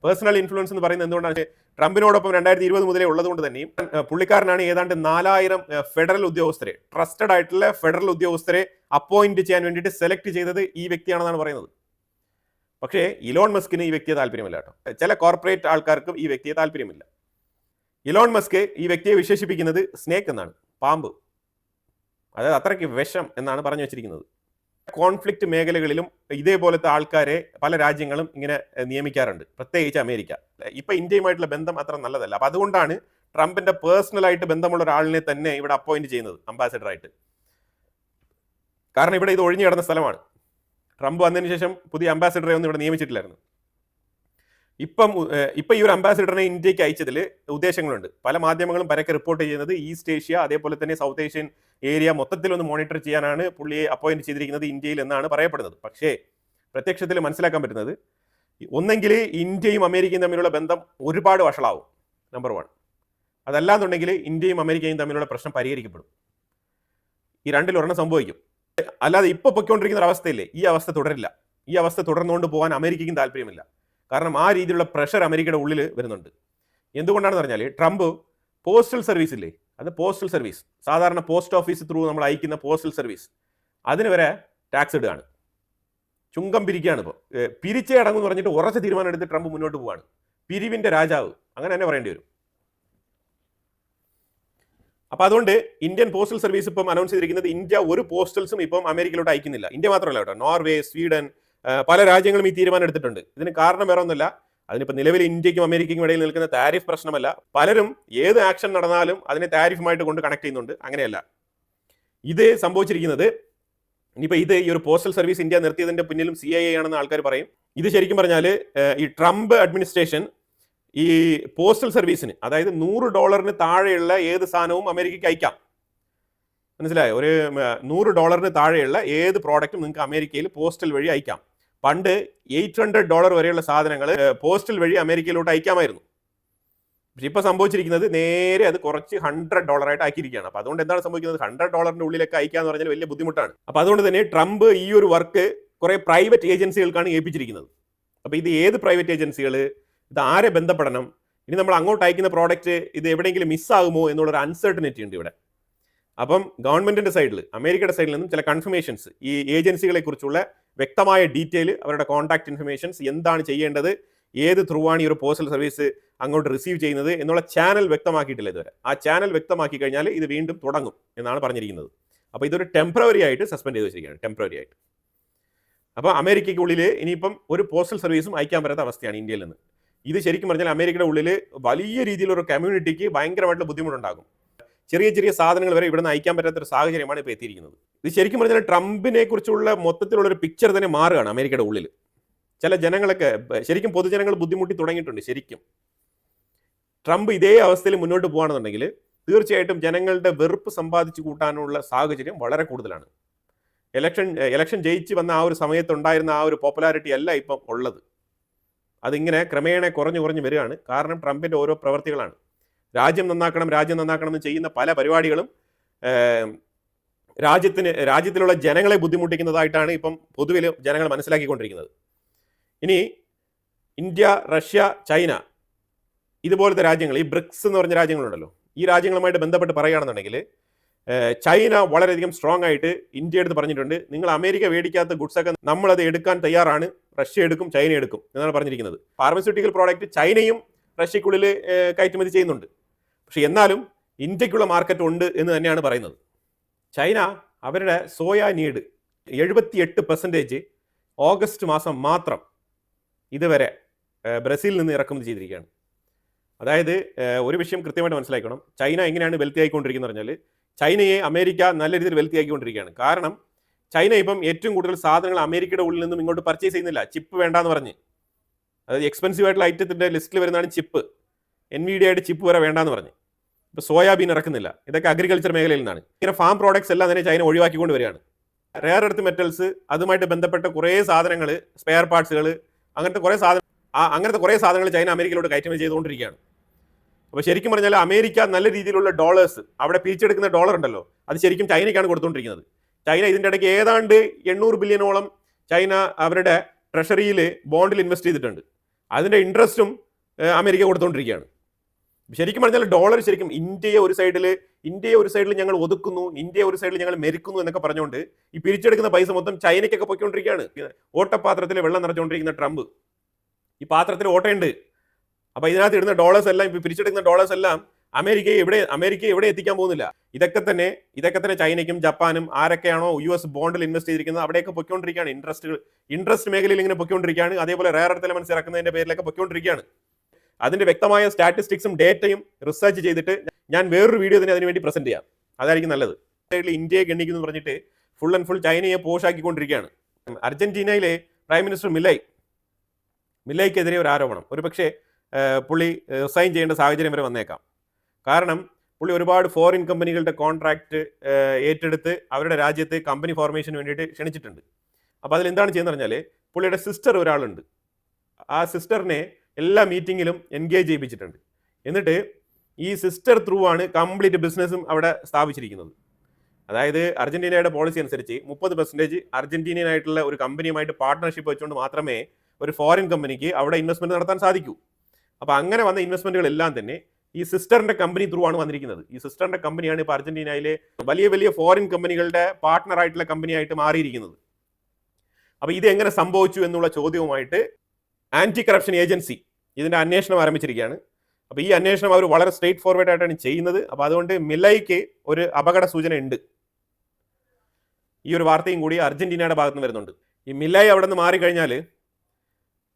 പേഴ്സണൽ ഇൻഫ്ലുവൻസ് എന്ന് പറയുന്നത് എന്തുകൊണ്ടാണ് ട്രംപിനോടൊപ്പം രണ്ടായിരത്തി ഇരുപത് മുതലേ ഉള്ളതുകൊണ്ട് തന്നെയും പുള്ളിക്കാരനാണ് ഏതാണ്ട് നാലായിരം ഫെഡറൽ ഉദ്യോഗസ്ഥരെ ട്രസ്റ്റഡ് ആയിട്ടുള്ള ഫെഡറൽ ഉദ്യോഗസ്ഥരെ അപ്പോയിന്റ് ചെയ്യാൻ വേണ്ടിയിട്ട് സെലക്ട് ചെയ്തത് ഈ വ്യക്തിയാണെന്നാണ് പറയുന്നത്. പക്ഷേ ഇലോൺ മസ്കിന് ഈ വ്യക്തിയെ താല്പര്യമില്ല കേട്ടോ. ചില കോർപ്പറേറ്റ് ആൾക്കാർക്കും ഈ വ്യക്തിയെ താല്പര്യമില്ല. ഇലോൺ മസ്ക് ഈ വ്യക്തിയെ വിശേഷിപ്പിക്കുന്നത് സ്നേക്ക് എന്നാണ് പാമ്പ്. അതായത് അത്രയ്ക്ക് വിഷം എന്നാണ് പറഞ്ഞു വെച്ചിരിക്കുന്നത്. കോൺഫ്ലിക്റ്റ് മേഖലകളിലും ഇതേപോലത്തെ ആൾക്കാരെ പല രാജ്യങ്ങളും ഇങ്ങനെ നിയമിക്കാറുണ്ട്. പ്രത്യേകിച്ച് അമേരിക്ക. ഇപ്പൊ ഇന്ത്യയുമായിട്ടുള്ള ബന്ധം അത്ര നല്ലതല്ല. അപ്പൊ അതുകൊണ്ടാണ് ട്രംപിന്റെ പേഴ്സണലായിട്ട് ബന്ധമുള്ള ഒരാളിനെ തന്നെ ഇവിടെ അപ്പോയിന്റ് ചെയ്യുന്നത് അംബാസഡർ ആയിട്ട് കാരണം ഇവിടെ ഇത് ഒഴിഞ്ഞു കിടന്ന സ്ഥലമാണ്. ട്രംപ് വന്നതിന് ശേഷം പുതിയ അംബാസിഡറെ ഒന്നും ഇവിടെ നിയമിച്ചിട്ടില്ലായിരുന്നു. ഇപ്പം ഇപ്പം ഈ ഒരു അംബാസിഡറിനെ ഇന്ത്യയ്ക്ക് അയച്ചതിൽ ഉദ്ദേശങ്ങളുണ്ട്. പല മാധ്യമങ്ങളും പരക്കെ റിപ്പോർട്ട് ചെയ്യുന്നത് ഈസ്റ്റ് ഏഷ്യ അതേപോലെ തന്നെ സൗത്ത് ഏഷ്യൻ ഏരിയ മൊത്തത്തിൽ ഒന്ന് മോണിറ്റർ ചെയ്യാനാണ് പുള്ളിയെ അപ്പോയിന്റ് ചെയ്തിരിക്കുന്നത് ഇന്ത്യയിൽ എന്നാണ് പറയപ്പെടുന്നത്. പക്ഷേ പ്രത്യക്ഷത്തിൽ മനസ്സിലാക്കാൻ പറ്റുന്നത് ഒന്നെങ്കിൽ ഇന്ത്യയും അമേരിക്കയും തമ്മിലുള്ള ബന്ധം ഒരുപാട് വഷളാവും നമ്പർ വൺ അതല്ലാന്നുണ്ടെങ്കിൽ ഇന്ത്യയും അമേരിക്കയും തമ്മിലുള്ള പ്രശ്നം പരിഹരിക്കപ്പെടും. ഈ രണ്ടിൽ ഒരെണ്ണം സംഭവിക്കും. അല്ലാതെ ഇപ്പോൾ പൊയ്ക്കൊണ്ടിരിക്കുന്ന ഒരു അവസ്ഥയില്ലേ? ഈ അവസ്ഥ തുടരില്ല. ഈ അവസ്ഥ തുടർന്നുകൊണ്ട് പോകാൻ അമേരിക്കയ്ക്കും താല്പര്യമില്ല. കാരണം ആ രീതിയിലുള്ള പ്രഷർ അമേരിക്കയുടെ ഉള്ളിൽ വരുന്നുണ്ട്. എന്തുകൊണ്ടാണെന്ന് പറഞ്ഞാൽ ട്രംപ് പോസ്റ്റൽ സർവീസ് ഇല്ലേ? അത് പോസ്റ്റൽ സർവീസ് സാധാരണ പോസ്റ്റ് ഓഫീസ് ത്രൂ നമ്മൾ അയക്കുന്ന പോസ്റ്റൽ സർവീസ് അതിന് വരെ ടാക്സ് ഇടുകയാണ്. ചുങ്കം പിരിക്കുകയാണ് ഇപ്പോൾ പിരിച്ചേ അടങ്ങും എന്ന് പറഞ്ഞിട്ട് ഉറച്ച തീരുമാനം എടുത്ത് ട്രംപ് മുന്നോട്ട് പോവാണ്. പിരിവിന്റെ രാജാവ്. അങ്ങനെ തന്നെ പറയേണ്ടി വരും. അപ്പോൾ അതുകൊണ്ട് ഇന്ത്യൻ പോസ്റ്റൽ സർവീസ് ഇപ്പം അനൗൺസ് ചെയ്തിരിക്കുന്നത് ഇന്ത്യ ഒരു പോസ്റ്റൽസും ഇപ്പം അമേരിക്കയിലോട്ട് അയക്കുന്നില്ല. ഇന്ത്യ മാത്രമല്ല കേട്ടോ. നോർവേ സ്വീഡൻ പല രാജ്യങ്ങളും ഈ തീരുമാനം എടുത്തിട്ടുണ്ട്. ഇതിന് കാരണം വേറെ ഒന്നുമില്ല. അതിനിപ്പോൾ നിലവിൽ ഇന്ത്യക്കും അമേരിക്കയ്ക്കും ഇടയിൽ നിൽക്കുന്ന താരിഫ് പ്രശ്നമല്ല. പലരും ഏത് ആക്ഷൻ നടന്നാലും അതിനെ താരിഫുമായിട്ട് കൊണ്ട് കണക്ട് ചെയ്യുന്നുണ്ട്. അങ്ങനെയല്ല. ഇത് സംഭവിച്ചിരിക്കുന്നത് ഇനിയിപ്പോൾ ഇത് ഈ ഒരു പോസ്റ്റൽ സർവീസ് ഇന്ത്യ നിർത്തിയതിന്റെ പിന്നിലും സി ഐ എ ആണെന്ന് ആൾക്കാർ പറയും. ഇത് ശരിക്കും പറഞ്ഞാൽ ഈ ട്രംപ് അഡ്മിനിസ്ട്രേഷൻ ഈ പോസ്റ്റൽ സർവീസിന് അതായത് നൂറ് ഡോളറിന് താഴെയുള്ള ഏത് സാധനവും അമേരിക്കയ്ക്ക് അയക്കാം. മനസ്സിലായോ? ഒരു നൂറ് ഡോളറിന് താഴെയുള്ള ഏത് പ്രോഡക്റ്റും നിങ്ങൾക്ക് അമേരിക്കയിൽ പോസ്റ്റൽ വഴി അയക്കാം. പണ്ട് എയ്റ്റ് ഹൺഡ്രഡ് ഡോളർ വരെയുള്ള സാധനങ്ങൾ പോസ്റ്റൽ വഴി അമേരിക്കയിലോട്ട് അയക്കാമായിരുന്നു. പക്ഷെ ഇപ്പോൾ സംഭവിച്ചിരിക്കുന്നത് നേരെ അത് കുറച്ച് ഹൺഡ്രഡ് ഡോളറായിട്ട് ആക്കിയിരിക്കുകയാണ്. അപ്പോൾ അതുകൊണ്ട് എന്താണ് സംഭവിക്കുന്നത്? ഹൺഡ്രഡ് ഡോളറിന്റെ ഉള്ളിലൊക്കെ അയക്കാന്ന് പറഞ്ഞാൽ വലിയ ബുദ്ധിമുട്ടാണ്. അപ്പോൾ അതുകൊണ്ട് തന്നെ ട്രംപ് ഈ ഒരു വർക്ക് കുറേ പ്രൈവറ്റ് ഏജൻസികൾക്കാണ് ഏൽപ്പിച്ചിരിക്കുന്നത്. അപ്പോൾ ഇത് ഏത് പ്രൈവറ്റ് ഏജൻസികൾ ഇത് ആരെ ബന്ധപ്പെടണം? ഇനി നമ്മൾ അങ്ങോട്ട് അയക്കുന്ന പ്രോഡക്റ്റ് ഇത് എവിടെയെങ്കിലും മിസ്സാകുമോ എന്നുള്ളൊരു അൺസർട്ടനിറ്റി ഉണ്ട് ഇവിടെ. അപ്പം ഗവൺമെന്റിന്റെ സൈഡിൽ അമേരിക്കയുടെ സൈഡിൽ നിന്നും ചില കൺഫർമേഷൻസ് ഈ ഏജൻസികളെ കുറിച്ചുള്ള വ്യക്തമായ ഡീറ്റെയിൽ അവരുടെ കോൺടാക്ട് ഇൻഫർമേഷൻസ് എന്താണ് ചെയ്യേണ്ടത് ഏത് ത്രൂ ആണ് ഈ ഒരു പോസ്റ്റൽ സർവീസ് അങ്ങോട്ട് റിസീവ് ചെയ്യുന്നത് എന്നുള്ള ചാനൽ വ്യക്തമാക്കിയിട്ടില്ല ഇതുവരെ. ആ ചാനൽ വ്യക്തമാക്കി കഴിഞ്ഞാൽ ഇത് വീണ്ടും തുടങ്ങും എന്നാണ് പറഞ്ഞിരിക്കുന്നത്. അപ്പോൾ ഇതൊരു ടെമ്പററി ആയിട്ട് സസ്പെൻഡ് ചെയ്ത് വെച്ചിരിക്കുകയാണ് ടെമ്പററി ആയിട്ട്. അപ്പോൾ അമേരിക്കയ്ക്കുള്ളിൽ ഇനിയിപ്പം ഒരു പോസ്റ്റൽ സർവീസും അയക്കാൻ പറ്റാത്ത അവസ്ഥയാണ് ഇന്ത്യയിൽ നിന്ന്. ഇത് ശരിക്കും പറഞ്ഞാൽ അമേരിക്കയുടെ ഉള്ളിൽ വലിയ രീതിയിലൊരു കമ്മ്യൂണിറ്റിക്ക് ഭയങ്കരമായിട്ടുള്ള ബുദ്ധിമുട്ടുണ്ടാകും. ചെറിയ ചെറിയ സാധനങ്ങൾ വരെ ഇവിടെ നിന്ന് അയക്കാൻ പറ്റാത്ത ഒരു സാഹചര്യമാണ് ഇപ്പോൾ എത്തിയിരിക്കുന്നത്. ഇത് ശരിക്കും പറഞ്ഞാൽ ട്രംപിനെ കുറിച്ചുള്ള മൊത്തത്തിലുള്ള ഒരു പിക്ചർ തന്നെ മാറുകയാണ് അമേരിക്കയുടെ ഉള്ളിൽ. ചില ജനങ്ങളൊക്കെ ശരിക്കും പൊതുജനങ്ങൾ ബുദ്ധിമുട്ടി തുടങ്ങിയിട്ടുണ്ട് ശരിക്കും. ട്രംപ് ഇതേ അവസ്ഥയിൽ മുന്നോട്ട് പോകുകയാണെന്നുണ്ടെങ്കിൽ തീർച്ചയായിട്ടും ജനങ്ങളുടെ വെറുപ്പ് സമ്പാദിച്ചു കൂട്ടാനുള്ള സാഹചര്യം വളരെ കൂടുതലാണ്. ഇലക്ഷൻ ഇലക്ഷൻ ജയിച്ച് വന്ന ആ ഒരു സമയത്തുണ്ടായിരുന്ന ആ ഒരു പോപ്പുലാരിറ്റി അല്ല ഇപ്പം ഉള്ളത്. അതിങ്ങനെ ക്രമേണ കുറഞ്ഞു കുറഞ്ഞു വരികയാണ്. കാരണം ട്രംപിന്റെ ഓരോ പ്രവർത്തികളാണ്. രാജ്യം നന്നാക്കണം രാജ്യം നന്നാക്കണം എന്ന് ചെയ്യുന്ന പല പരിപാടികളും രാജ്യത്തിന് രാജ്യത്തിലുള്ള ജനങ്ങളെ ബുദ്ധിമുട്ടിക്കുന്നതായിട്ടാണ് ഇപ്പം പൊതുവിൽ ജനങ്ങൾ മനസ്സിലാക്കിക്കൊണ്ടിരിക്കുന്നത്. ഇനി ഇന്ത്യ റഷ്യ ചൈന ഇതുപോലത്തെ രാജ്യങ്ങൾ ഈ ബ്രിക്സ് എന്ന് പറഞ്ഞ രാജ്യങ്ങളുണ്ടല്ലോ ഈ രാജ്യങ്ങളുമായിട്ട് ബന്ധപ്പെട്ട് പറയുകയാണെന്നുണ്ടെങ്കിൽ ചൈന വളരെയധികം സ്ട്രോങ് ആയിട്ട് ഇന്ത്യ എടുത്ത് പറഞ്ഞിട്ടുണ്ട്. നിങ്ങൾ അമേരിക്ക മേടിക്കാത്ത ഗുഡ്സൊക്കെ നമ്മളത് എടുക്കാൻ തയ്യാറാണ് റഷ്യ എടുക്കും ചൈന എടുക്കും എന്നാണ് പറഞ്ഞിരിക്കുന്നത്. ഫാർമസ്യൂട്ടിക്കൽ പ്രോഡക്റ്റ് ചൈനയും റഷ്യക്കുള്ളിൽ കയറ്റുമതി ചെയ്യുന്നുണ്ട്. പക്ഷെ എന്നാലും ഇന്ത്യക്കുള്ള മാർക്കറ്റ് ഉണ്ട് എന്ന് തന്നെയാണ് പറയുന്നത്. ചൈന അവരുടെ സോയ നീഡ് എഴുപത്തിയെട്ട് പെർസെന്റേജ് ഓഗസ്റ്റ് മാസം മാത്രം ഇതുവരെ ബ്രസീലിൽ നിന്ന് ഇറക്കുമതി ചെയ്തിരിക്കുകയാണ്. അതായത് ഒരു വിഷയം കൃത്യമായിട്ട് മനസ്സിലാക്കണം. ചൈന എങ്ങനെയാണ് വെൽത്തി ആയിക്കൊണ്ടിരിക്കുന്നത് പറഞ്ഞാൽ ചൈനയെ അമേരിക്ക നല്ല രീതിയിൽ വെൽത്തി ആക്കിക്കൊണ്ടിരിക്കുകയാണ് കാരണം ചൈന ഇപ്പം ഏറ്റവും കൂടുതൽ സാധനങ്ങൾ അമേരിക്കയുടെ ഉള്ളിൽ നിന്നും ഇങ്ങോട്ട് പർച്ചേസ് ചെയ്യുന്നില്ല. ചിപ്പ് വേണ്ടാന്ന് പറഞ്ഞ്. അതായത് എക്സ്പെൻസീവ് ആയിട്ടുള്ള ഐറ്റത്തിന്റെ ലിസ്റ്റിൽ വരുന്നതാണ് ചിപ്പ് എൻ വി ഡി ആയിട്ട് ചിപ്പ് വരെ വേണ്ടാന്ന് പറഞ്ഞ്. ഇപ്പോൾ സോയാബീൻ ഇറക്കുന്നില്ല. ഇതൊക്കെ അഗ്രികൾച്ചർ മേഖലയിൽ നിന്നാണ്. ഇങ്ങനെ ഫാം പ്രോഡക്ട്സ് എല്ലാം തന്നെ ചൈന ഒഴിവാക്കിക്കൊണ്ട് വരികയാണ്. റെയർ എർത്ത് മെറ്റൽസ് അതുമായിട്ട് ബന്ധപ്പെട്ട കുറേ സാധനങ്ങൾ സ്പെയർ പാർട്സുകൾ അങ്ങനത്തെ കുറേ സാധനം ആ അങ്ങനത്തെ കുറേ സാധനങ്ങൾ ചൈന അമേരിക്കയിലോട്ട് കയറ്റുമതി ചെയ്തുകൊണ്ടിരിക്കുകയാണ്. അപ്പോൾ ശരിക്കും പറഞ്ഞാൽ അമേരിക്ക നല്ല രീതിയിലുള്ള ഡോളേഴ്സ് അവിടെ പിരിച്ചെടുക്കുന്ന ഡോളർ ഉണ്ടല്ലോ അത് ശരിക്കും ചൈനയ്ക്കാണ് കൊടുത്തുകൊണ്ടിരിക്കുന്നത്. ചൈന ഇതിന്റെ ഇടയ്ക്ക് ഏതാണ്ട് എണ്ണൂറ് ബില്യനോളം ചൈന അവരുടെ ട്രഷറിയിൽ ബോണ്ടിൽ ഇൻവെസ്റ്റ് ചെയ്തിട്ടുണ്ട്. അതിന്റെ ഇൻട്രസ്റ്റും അമേരിക്ക കൊടുത്തുകൊണ്ടിരിക്കുകയാണ്. ശരിക്കും പറഞ്ഞാൽ ഡോളർ ശരിക്കും ഇന്ത്യയെ ഒരു സൈഡിൽ ഇന്ത്യയെ ഒരു സൈഡിൽ ഞങ്ങൾ ഒതുക്കുന്നു ഇന്ത്യയെ ഒരു സൈഡിൽ ഞങ്ങൾ മെരുക്കുന്നു എന്നൊക്കെ പറഞ്ഞുകൊണ്ട് ഈ പിരിച്ചെടുക്കുന്ന പൈസ മൊത്തം ചൈനയ്ക്കൊക്കെ പൊയ്ക്കൊണ്ടിരിക്കുകയാണ്. ഓട്ടപാത്രത്തിൽ വെള്ളം നിറച്ചുകൊണ്ടിരിക്കുന്ന ട്രംപ്. ഈ പാത്രത്തിൽ ഓട്ടയുണ്ട്. അപ്പൊ ഇതിനകത്ത് ഇടുന്ന ഡോളേഴ്സ് എല്ലാം ഇപ്പൊ പിരിച്ചെടുക്കുന്ന ഡോളേഴ്സ് എല്ലാം അമേരിക്കയെ എവിടെ അമേരിക്ക എവിടെ എത്തിക്കാൻ പോകുന്നില്ല. ഇതൊക്കെ തന്നെ ഇതൊക്കെ തന്നെ ചൈനയ്ക്കും ജപ്പാനും ആരൊക്കെയാണോ യു എസ് ബോണ്ടിൽ ഇൻവെസ്റ്റ് ചെയ്തിരിക്കുന്നത് അവിടെയൊക്കെ പൊയ്ക്കൊണ്ടിരിക്കുകയാണ്. ഇൻട്രസ്റ്റ് ഇൻട്രസ്റ്റ് മേഖലയിൽ ഇങ്ങനെ പൊയ്ക്കൊണ്ടിരിക്കുകയാണ്. അതേപോലെ റയർ എർത്ത് എലമെന്റ്സ് ഇറക്കുന്നതിന്റെ പേരിലൊക്കെ പൊയ്ക്കൊണ്ടിരിക്കുകയാണ്. അതിന്റെ വ്യക്തമായ സ്റ്റാറ്റിസ്റ്റിക്സും ഡേറ്റയും റിസർച്ച് ചെയ്തിട്ട് ഞാൻ വേറൊരു വീഡിയോ തന്നെ അതിനുവേണ്ടി പ്രസന്റ് ചെയ്യാം. അതായിരിക്കും നല്ലത്. ഇന്ത്യയെ ഗണ്ണിക്കുന്നു പറഞ്ഞിട്ട് ഫുൾ ആൻഡ് ഫുൾ ചൈനയെ പോഷാക്കിക്കൊണ്ടിരിക്കുകയാണ്. അർജന്റീനയിലെ പ്രൈം മിനിസ്റ്റർ മിലൈ മില്ലയ്ക്കെതിരെ ഒരു ആരോപണം. ഒരു പക്ഷേ പുള്ളി റിസൈൻ ചെയ്യേണ്ട സാഹചര്യം വരെ വന്നേക്കാം. കാരണം പുള്ളി ഒരുപാട് ഫോറിൻ കമ്പനികളുടെ കോൺട്രാക്റ്റ് ഏറ്റെടുത്ത് അവരുടെ രാജ്യത്ത് കമ്പനി ഫോർമേഷന് വേണ്ടിയിട്ട് ക്ഷണിച്ചിട്ടുണ്ട്. അപ്പോൾ അതിൽ എന്താണ് ചെയ്യുന്നത് പറഞ്ഞാൽ പുള്ളിയുടെ സിസ്റ്റർ ഒരാളുണ്ട്. ആ സിസ്റ്ററിനെ എല്ലാ മീറ്റിങ്ങിലും എൻഗേജ് ചെയ്യിപ്പിച്ചിട്ടുണ്ട്. എന്നിട്ട് ഈ സിസ്റ്റർ ത്രൂ ആണ് കംപ്ലീറ്റ് ബിസിനസ്സും അവിടെ സ്ഥാപിച്ചിരിക്കുന്നത്. അതായത് അർജന്റീനയുടെ പോളിസി അനുസരിച്ച് മുപ്പത് പെർസെന്റേജ് അർജന്റീനിയൻ ആയിട്ടുള്ള ഒരു കമ്പനിയുമായിട്ട് പാർട്ട്ണർഷിപ്പ് വെച്ചുകൊണ്ട് മാത്രമേ ഒരു ഫോറിൻ കമ്പനിക്ക് അവിടെ ഇൻവെസ്റ്റ്മെന്റ് നടത്താൻ സാധിക്കൂ. അപ്പോൾ അങ്ങനെ വന്ന ഇൻവെസ്റ്റ്മെന്റുകളെല്ലാം തന്നെ ഈ സിസ്റ്ററിന്റെ കമ്പനി ത്രൂ ആണ് വന്നിരിക്കുന്നത്. ഈ സിസ്റ്ററിന്റെ കമ്പനിയാണ് ഇപ്പോൾ അർജന്റീനയിലെ വലിയ വലിയ ഫോറിൻ കമ്പനികളുടെ പാർട്ട്ണർ ആയിട്ടുള്ള കമ്പനിയായിട്ട് മാറിയിരിക്കുന്നത്. അപ്പോൾ ഇത് എങ്ങനെ സംഭവിച്ചു എന്നുള്ള ചോദ്യവുമായിട്ട് ആന്റി കറപ്ഷൻ ഏജൻസി ഇതിന്റെ അന്വേഷണം ആരംഭിച്ചിരിക്കുകയാണ്. അപ്പോൾ ഈ അന്വേഷണം അവർ വളരെ സ്ട്രേറ്റ് ഫോർവേഡ് ആയിട്ടാണ് ചെയ്യുന്നത്. അപ്പോൾ അതുകൊണ്ട് മിലയ്ക്ക് ഒരു അപകട സൂചന ഉണ്ട്. ഈ ഒരു വാർത്തയും കൂടി അർജന്റീനയുടെ ഭാഗത്ത് നിന്ന് വരുന്നുണ്ട്. ഈ മില്ലായി അവിടെ നിന്ന് മാറിക്കഴിഞ്ഞാൽ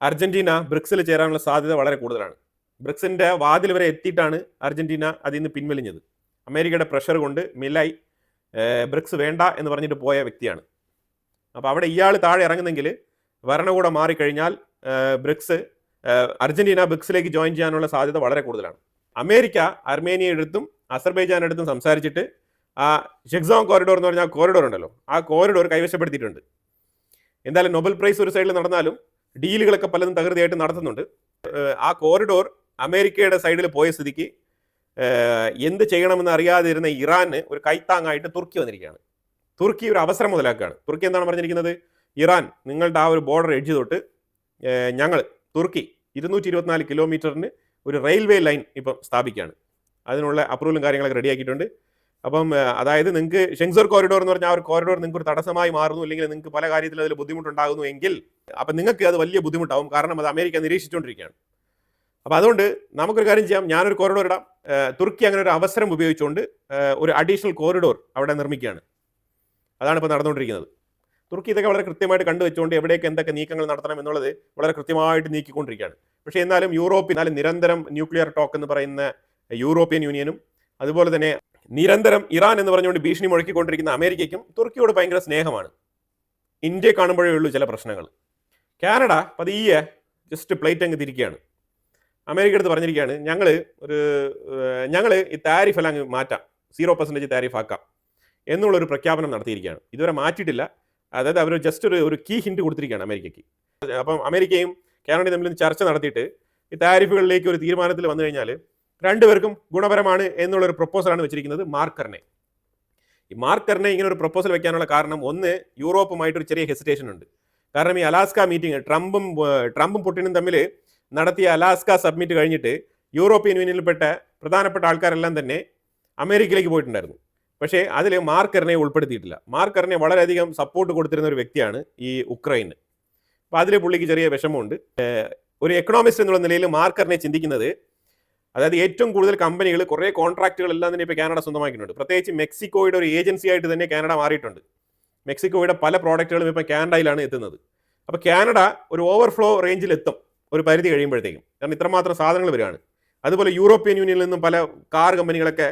അർജന്റീന ബ്രിക്സിൽ ചേരാനുള്ള സാധ്യത വളരെ കൂടുതലാണ്. ബ്രിക്സിന്റെ വാതിൽ വരെ എത്തിയിട്ടാണ് അർജന്റീന അതിൽ നിന്ന് പിൻവലിഞ്ഞത്. അമേരിക്കയുടെ പ്രഷർ കൊണ്ട് മില്ലായി ബ്രിക്സ് വേണ്ട എന്ന് പറഞ്ഞിട്ട് പോയ വ്യക്തിയാണ്. അപ്പോൾ അവിടെ ഇയാൾ താഴെ ഇറങ്ങുന്നെങ്കിൽ ഭരണകൂടം മാറിക്കഴിഞ്ഞാൽ ബ്രിക്സ് അർജന്റീന ബ്രിക്സിലേക്ക് ജോയിൻ ചെയ്യാനുള്ള സാധ്യത വളരെ കൂടുതലാണ്. അമേരിക്ക അർമേനിയ എടുത്തും അസർബൈജാൻ അടുത്തും സംസാരിച്ചിട്ട് ആ ഷെക്സോൺ കോറിഡോർ എന്ന് പറഞ്ഞാൽ കോറിഡോർ ഉണ്ടല്ലോ ആ കോറിഡോർ കൈവശപ്പെടുത്തിയിട്ടുണ്ട്. എന്തായാലും നൊബൽ പ്രൈസ് ഒരു സൈഡിൽ നടന്നാലും ഡീലുകളൊക്കെ പലതും തകൃതിയായിട്ട് നടത്തുന്നുണ്ട്. ആ കോറിഡോർ അമേരിക്കയുടെ സൈഡിൽ പോയ സ്ഥിതിക്ക് എന്ത് ചെയ്യണമെന്ന് അറിയാതിരുന്ന ഇറാന് ഒരു കൈത്താങ്ങായിട്ട് തുർക്കി വന്നിരിക്കുകയാണ്. തുർക്കി ഒരു അവസരം മുതലാക്കുകയാണ്. തുർക്കി എന്താണ് പറഞ്ഞിരിക്കുന്നത്? ഇറാൻ നിങ്ങളുടെ ആ ഒരു ബോർഡർ എഡ്ജ് തൊട്ട് ഞങ്ങൾ തുർക്കി ഇരുന്നൂറ്റി ഇരുപത്തിനാല് കിലോമീറ്ററിന് ഒരു റെയിൽവേ ലൈൻ ഇപ്പം സ്ഥാപിക്കുകയാണ്. അതിനുള്ള അപ്രൂവലും കാര്യങ്ങളൊക്കെ റെഡിയാക്കിയിട്ടുണ്ട്. അപ്പം അതായത് നിങ്ങൾക്ക് ഷെങ്സർ കോറിഡോർ എന്ന് പറഞ്ഞാൽ ആ ഒരു കോറിഡോർ നിങ്ങൾക്ക് ഒരു തടസ്സമായി മാറുന്നു അല്ലെങ്കിൽ നിങ്ങൾക്ക് പല കാര്യത്തിൽ അതിൽ ബുദ്ധിമുട്ടുണ്ടാകുന്നു എങ്കിൽ അപ്പം നിങ്ങൾക്ക് അത് വലിയ ബുദ്ധിമുട്ടാവും. കാരണം അത് അമേരിക്ക നിരീക്ഷിച്ചുകൊണ്ടിരിക്കുകയാണ്. അപ്പോൾ അതുകൊണ്ട് നമുക്കൊരു കാര്യം ചെയ്യാം. ഞാനൊരു കോറിഡോർ ഇടാം. തുർക്കി അങ്ങനെ ഒരു അവസരം ഉപയോഗിച്ചുകൊണ്ട് ഒരു അഡീഷണൽ കോറിഡോർ അവിടെ നിർമ്മിക്കുകയാണ്. അതാണ് ഇപ്പോൾ നടന്നുകൊണ്ടിരിക്കുന്നത്. തുർക്കി ഇതൊക്കെ വളരെ കൃത്യമായിട്ട് കണ്ടുവെച്ചുകൊണ്ട് എവിടെയൊക്കെ എന്തൊക്കെ നീക്കങ്ങൾ നടത്തണം എന്നുള്ളത് വളരെ കൃത്യമായിട്ട് നീക്കിക്കൊണ്ടിരിക്കുകയാണ്. പക്ഷേ എന്നാലും യൂറോപ്പ് എന്നാലും നിരന്തരം ന്യൂക്ലിയർ ടോക്ക് എന്ന് പറയുന്ന യൂറോപ്യൻ യൂണിയനും അതുപോലെ തന്നെ നിരന്തരം ഇറാൻ എന്ന് പറഞ്ഞുകൊണ്ട് ഭീഷണി മുഴക്കിക്കൊണ്ടിരിക്കുന്ന അമേരിക്കയ്ക്കും തുർക്കിയോട് ഭയങ്കര സ്നേഹമാണ്. ഇന്ത്യ കാണുമ്പോഴേ ഉള്ളൂ ചില പ്രശ്നങ്ങൾ. കാനഡ പതിയെ ജസ്റ്റ് പ്ലേറ്റ് അങ്ങ് തിരിക്കുകയാണ്. അമേരിക്ക അടുത്ത് പറഞ്ഞിരിക്കുകയാണ് ഞങ്ങൾ ഒരു ഞങ്ങൾ ഈ താരിഫ് എല്ലാം മാറ്റാം സീറോ പെർസെന്റേജ് താരിഫ് ആക്കാം എന്നുള്ളൊരു പ്രഖ്യാപനം നടത്തിയിരിക്കുകയാണ്. ഇതുവരെ മാറ്റിയിട്ടില്ല. അതായത് അവർ ജസ്റ്റ് ഒരു ഒരു കീ ഹിന്റ് കൊടുത്തിരിക്കുകയാണ് അമേരിക്കയ്ക്ക്. അപ്പം അമേരിക്കയും കാനഡയും തമ്മിൽ ചർച്ച നടത്തിയിട്ട് ഈ താരിഫുകളിലേക്ക് ഒരു തീരുമാനത്തിൽ വന്നു കഴിഞ്ഞാൽ രണ്ടുപേർക്കും ഗുണപരമാണ് എന്നുള്ളൊരു പ്രപ്പോസലാണ് വെച്ചിരിക്കുന്നത് മാർക്കറിനെ. ഈ മാർക്കറിനെ ഇങ്ങനെ ഒരു പ്രപ്പോസൽ വെക്കാനുള്ള കാരണം ഒന്ന് യൂറോപ്പുമായിട്ടൊരു ചെറിയ ഹെസിറ്റേഷൻ ഉണ്ട്. കാരണം ഈ അലാസ്ക മീറ്റിംഗ് ട്രംപും ട്രംപും പുട്ടിനും തമ്മിൽ നടത്തിയ അലാസ്ക സബ്മിറ്റ് കഴിഞ്ഞിട്ട് യൂറോപ്യൻ യൂണിയനിൽപ്പെട്ട പ്രധാനപ്പെട്ട ആൾക്കാരെല്ലാം തന്നെ അമേരിക്കയിലേക്ക് പോയിട്ടുണ്ടായിരുന്നു. പക്ഷേ അതിൽ മാർക്കറിനെ ഉൾപ്പെടുത്തിയിട്ടില്ല. മാർക്കറിനെ വളരെയധികം സപ്പോർട്ട് കൊടുത്തിരുന്ന ഒരു വ്യക്തിയാണ് ഈ ഉക്രൈന്. അപ്പോൾ അതിൽ പുള്ളിക്ക് ചെറിയ വിഷമമുണ്ട്. ഒരു എക്കണോമിസ്റ്റ് എന്നുള്ള നിലയിൽ മാർക്കറിനെ ചിന്തിക്കുന്നത് അതായത് ഏറ്റവും കൂടുതൽ കമ്പനികൾ കുറേ കോൺട്രാക്റ്റുകൾ എല്ലാം തന്നെ ഇപ്പോൾ കാനഡ സ്വന്തമാക്കിയിട്ടുണ്ട്. പ്രത്യേകിച്ച് മെക്സിക്കോയുടെ ഒരു ഏജൻസി ആയിട്ട് തന്നെ കാനഡ മാറിയിട്ടുണ്ട്. മെക്സിക്കോയുടെ പല പ്രോഡക്റ്റുകളും ഇപ്പോൾ കാനഡയിലാണ് എത്തുന്നത്. അപ്പോൾ കാനഡ ഒരു ഓവർഫ്ലോ റേഞ്ചിൽ എത്തും ഒരു പരിധി കഴിയുമ്പോഴത്തേക്കും. കാരണം ഇത്രമാത്രം സാധനങ്ങൾ വരികയാണ്. അതുപോലെ യൂറോപ്യൻ യൂണിയനിൽ നിന്നും പല കാർ കമ്പനികളൊക്കെ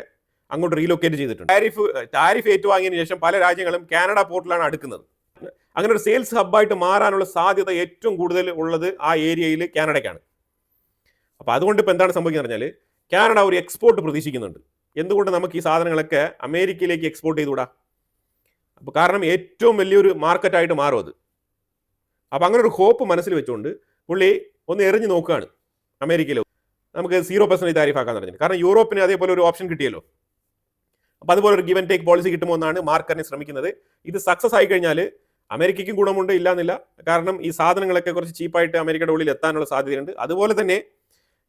അങ്ങോട്ട് റീലൊക്കേറ്റ് ചെയ്തിട്ടുണ്ട്. ടാരിഫ് ടാരിഫ് ഏറ്റുവാങ്ങിയതിനു ശേഷം പല രാജ്യങ്ങളും കാനഡ പോർട്ടിലാണ് അടുക്കുന്നത്. അങ്ങനെ ഒരു സെയിൽസ് ഹബ്ബായിട്ട് മാറാനുള്ള സാധ്യത ഏറ്റവും കൂടുതൽ ഉള്ളത് ആ ഏരിയയിൽ കാനഡയ്ക്കാണ്. അപ്പോൾ അതുകൊണ്ട് ഇപ്പോൾ എന്താണ് സംഭവിക്കുന്നത് പറഞ്ഞാൽ കാനഡ ഒരു എക്സ്പോർട്ട് പ്രതീക്ഷിക്കുന്നുണ്ട്. എന്തുകൊണ്ട് നമുക്ക് ഈ സാധനങ്ങളൊക്കെ അമേരിക്കയിലേക്ക് എക്സ്പോർട്ട് ചെയ്തുകൂടാ? അപ്പോൾ കാരണം ഏറ്റവും വലിയൊരു മാർക്കറ്റായിട്ട് മാറും അത്. അപ്പോൾ അങ്ങനെ ഒരു ഹോപ്പ് മനസ്സിൽ വെച്ചുകൊണ്ട് പുള്ളി ഒന്ന് എറിഞ്ഞ് നോക്കുകയാണ് അമേരിക്കയിൽ നമുക്ക് സീറോ പെർസെന്റേജ് താരിഫ് ആക്കാൻ പറഞ്ഞത് കാരണം യൂറോപ്പിന് അതേപോലെ ഒരു ഓപ്ഷൻ കിട്ടിയല്ലോ. അപ്പോൾ അതുപോലെ ഒരു ഗിവൻ ടേക്ക് പോളിസി കിട്ടുമോ എന്നാണ് മാർക്കറിനെ ശ്രമിക്കുന്നത്. ഇത് സക്സസ് ആയി കഴിഞ്ഞാൽ അമേരിക്കയ്ക്കും ഗുണമുണ്ട് ഇല്ലാന്നില്ല. കാരണം ഈ സാധനങ്ങളൊക്കെ കുറച്ച് ചീപ്പായിട്ട് അമേരിക്കയുടെ ഉള്ളിൽ എത്താനുള്ള സാധ്യതയുണ്ട്. അതുപോലെ തന്നെ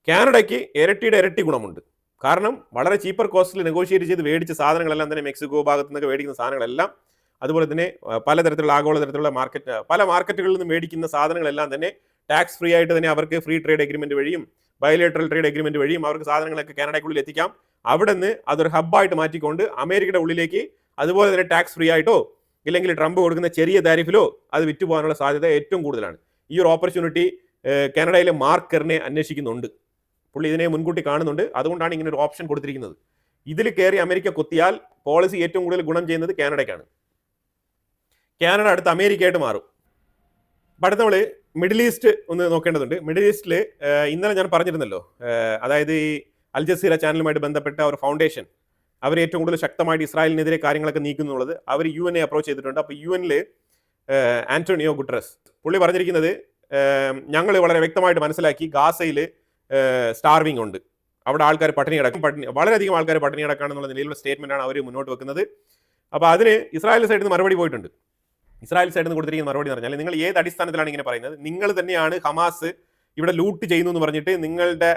കാനഡയ്ക്ക് ഇരട്ടിയുടെ ഇരട്ടി ഗുണമുണ്ട്. കാരണം വളരെ ചീപ്പർ കോസ്റ്റിൽ നെഗോഷിയേറ്റ് ചെയ്ത് മേടിച്ച സാധനങ്ങളെല്ലാം തന്നെ മെക്സിക്കോ ഭാഗത്തു നിന്നൊക്കെ മേടിക്കുന്ന സാധനങ്ങളെല്ലാം അതുപോലെ തന്നെ പലതരത്തിലുള്ള ആഗോള തരത്തിലുള്ള മാർക്കറ്റ് പല മാർക്കറ്റുകളിൽ നിന്ന് മേടിക്കുന്ന സാധനങ്ങളെല്ലാം തന്നെ ടാക്സ് ഫ്രീ ആയിട്ട് തന്നെ അവർക്ക് ഫ്രീ ട്രേഡ് എഗ്രിമെന്റ് വഴിയും ബയോലേറ്ററൽ ട്രേഡ് എഗ്രിമെന്റ് വഴിയും അവർക്ക് സാധനങ്ങളൊക്കെ കാനഡയ്ക്കുള്ളിൽ എത്തിക്കാം. അവിടെ നിന്ന് അതൊരു ഹബ്ബായിട്ട് മാറ്റിക്കൊണ്ട് അമേരിക്കയുടെ ഉള്ളിലേക്ക് അതുപോലെ തന്നെ ടാക്സ് ഫ്രീ ആയിട്ടോ ഇല്ലെങ്കിൽ ട്രംപ് കൊടുക്കുന്ന ചെറിയ താരിഫിലോ അത് വിറ്റ് പോകാനുള്ള സാധ്യത ഏറ്റവും കൂടുതലാണ്. ഈ ഒരു ഓപ്പർച്യൂണിറ്റി കാനഡയിലെ മാർക്കറിനെ അന്വേഷിക്കുന്നുണ്ട്. പുള്ളി ഇതിനെ മുൻകൂട്ടി കാണുന്നുണ്ട്. അതുകൊണ്ടാണ് ഇങ്ങനെ ഒരു ഓപ്ഷൻ കൊടുത്തിരിക്കുന്നത്. ഇതിൽ കയറി അമേരിക്ക കൊത്തിയാൽ പോളിസി ഏറ്റവും കൂടുതൽ ഗുണം ചെയ്യുന്നത് കാനഡയ്ക്കാണ്. കാനഡ അടുത്ത് അമേരിക്കയായിട്ട് മാറും. അടുത്ത നമ്മൾ മിഡിൽ ഈസ്റ്റ് ഒന്ന് നോക്കേണ്ടതുണ്ട്. മിഡിൽ ഈസ്റ്റിൽ ഇന്നലെ ഞാൻ പറഞ്ഞിരുന്നല്ലോ. അതായത് ഈ അൽ ജസീറ ചാനലുമായിട്ട് ബന്ധപ്പെട്ട ഒരു ഫൗണ്ടേഷൻ അവർ ഏറ്റവും കൂടുതൽ ശക്തമായിട്ട് ഇസ്രായേലിനെതിരെ കാര്യങ്ങളൊക്കെ നീക്കുന്നുള്ളത് അവർ യു എൻ എ അപ്രോച്ച് ചെയ്തിട്ടുണ്ട്. അപ്പോൾ യു എനിൽ ആന്റോണിയോ ഗുട്രസ് പുള്ളി പറഞ്ഞിരിക്കുന്നത് ഞങ്ങൾ വളരെ വ്യക്തമായിട്ട് മനസ്സിലാക്കി ഗാസയിൽ സ്റ്റാർവിംഗ് ഉണ്ട്. അവിടെ ആൾക്കാർ പട്ടിണി കിടക്കും. പട്ടിണി വളരെയധികം ആൾക്കാർ പട്ടിണി കിടക്കാണെന്നുള്ള നിലയിലുള്ള സ്റ്റേറ്റ്മെന്റാണ് അവർ മുന്നോട്ട് വെക്കുന്നത്. അപ്പോൾ അതിന് ഇസ്രായേൽ സൈഡിൽ നിന്ന് മറുപടി പോയിട്ടുണ്ട്. ഇസ്രായേൽ സൈഡിൽ നിന്ന് കൊടുത്തിരിക്കുന്ന മറുപടി എന്ന് പറഞ്ഞാൽ നിങ്ങൾ ഏത് അടിസ്ഥാനത്തിലാണ് ഇങ്ങനെ പറയുന്നത്? നിങ്ങൾ തന്നെയാണ് ഹമാസ് ഇവിടെ ലൂട്ട് ചെയ്യുന്നു എന്ന് പറഞ്ഞിട്ട് നിങ്ങളുടെ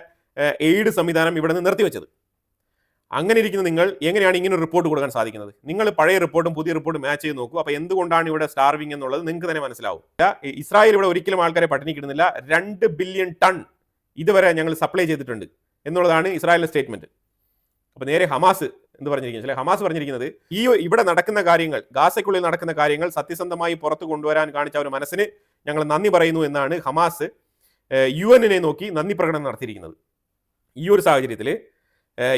എയ്ഡ് സംവിധാനം ഇവിടെ നിന്ന് നിർത്തിവെച്ചത്. അങ്ങനെ ഇരിക്കുന്ന നിങ്ങൾ എങ്ങനെയാണ് ഇങ്ങനെ ഒരു റിപ്പോർട്ട് കൊടുക്കാൻ സാധിക്കുന്നത്? നിങ്ങൾ പഴയ റിപ്പോർട്ടും പുതിയ റിപ്പോർട്ടും മാച്ച് ചെയ്ത് നോക്കൂ. അപ്പോൾ എന്തുകൊണ്ടാണ് ഇവിടെ സ്റ്റാർവിംഗ് എന്നുള്ളത് നിങ്ങൾക്ക് തന്നെ മനസ്സിലാവും. ഇസ്രായേൽ ഇവിടെ ഒരിക്കലും ആൾക്കാരെ പട്ടിണിക്കിടുന്നില്ല. രണ്ട് ബില്യൺ ടൺ ഇതുവരെ ഞങ്ങൾ സപ്ലൈ ചെയ്തിട്ടുണ്ട് എന്നുള്ളതാണ് ഇസ്രായേലിന്റെ സ്റ്റേറ്റ്മെന്റ് അപ്പോൾ നേരെ ഹമാസ് എന്ന് പറഞ്ഞിരിക്കുന്നത് അല്ലെ ഹമാസ് പറഞ്ഞിരിക്കുന്നത് ഈ ഇവിടെ നടക്കുന്ന കാര്യങ്ങൾ ഗാസയ്ക്കുള്ളിൽ നടക്കുന്ന കാര്യങ്ങൾ സത്യസന്ധമായി പുറത്തു കൊണ്ടുവരാൻ കാണിച്ച ഒരു മനസ്സിന് ഞങ്ങൾ നന്ദി പറയുന്നു എന്നാണ് ഹമാസ് യു എന്നിനെ നോക്കി നന്ദി പ്രകടനം നടത്തിയിരിക്കുന്നത്. ഈ ഒരു സാഹചര്യത്തിൽ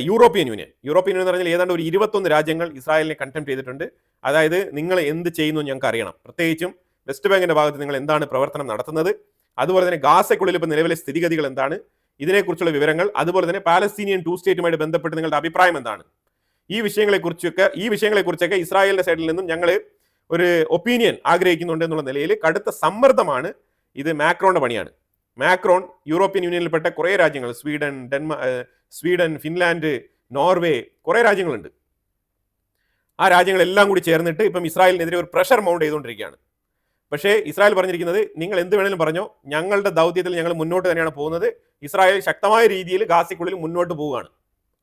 യൂറോപ്യൻ യൂണിയൻ. യൂറോപ്യൻ യൂണിയൻ എന്ന് പറഞ്ഞാൽ ഏതാണ്ട് ഒരു ഇരുപത്തൊന്ന് രാജ്യങ്ങൾ ഇസ്രായേലിനെ കണ്ടംപ്റ്റ് ചെയ്തിട്ടുണ്ട്. അതായത് നിങ്ങൾ എന്ത് ചെയ്യുന്നു ഞങ്ങൾക്ക് അറിയണം. പ്രത്യേകിച്ചും വെസ്റ്റ് ബാങ്കിന്റെ ഭാഗത്ത് നിങ്ങൾ എന്താണ് പ്രവർത്തനം നടത്തുന്നത്? അതുപോലെ തന്നെ ഗാസയ്ക്കുള്ളിൽ ഇപ്പോൾ നിലവിലെ സ്ഥിതിഗതികൾ എന്താണ്? ഇതിനെക്കുറിച്ചുള്ള വിവരങ്ങൾ അതുപോലെ തന്നെ പാലസ്തീനിയൻ ടു സ്റ്റേറ്റുമായിട്ട് ബന്ധപ്പെട്ട് നിങ്ങളുടെ അഭിപ്രായം എന്താണ്? ഈ വിഷയങ്ങളെക്കുറിച്ചൊക്കെ ഈ വിഷയങ്ങളെക്കുറിച്ചൊക്കെ ഇസ്രായേലിന്റെ സൈഡിൽ നിന്നും ഞങ്ങൾ ഒരു ഒപ്പീനിയൻ ആഗ്രഹിക്കുന്നുണ്ട് എന്നുള്ള നിലയിൽ കടുത്ത സമ്മർദ്ദമാണ് ഇത് മാക്രോണിന്റെ പണിയാണ്. മാക്രോൺ യൂറോപ്യൻ യൂണിയനിൽപ്പെട്ട കുറേ രാജ്യങ്ങൾ Sweden Denmark Sweden Finland Norway കുറേ രാജ്യങ്ങളുണ്ട്. ആ രാജ്യങ്ങളെല്ലാം കൂടി ചേർന്നിട്ട് ഇപ്പം ഇസ്രായേലിനെതിരെ ഒരു പ്രഷർ മൗണ്ട് ചെയ്തുകൊണ്ടിരിക്കുകയാണ്. പക്ഷേ ഇസ്രായേൽ പറഞ്ഞിരിക്കുന്നത് നിങ്ങൾ എന്ത് വേണേലും പറഞ്ഞോ ഞങ്ങളുടെ ദൗത്യത്തിൽ ഞങ്ങൾ മുന്നോട്ട് തന്നെയാണ് പോകുന്നത്. ഇസ്രായേൽ ശക്തമായ രീതിയിൽ ഗാസയ്ക്കുള്ളിൽ മുന്നോട്ട് പോവുകയാണ്.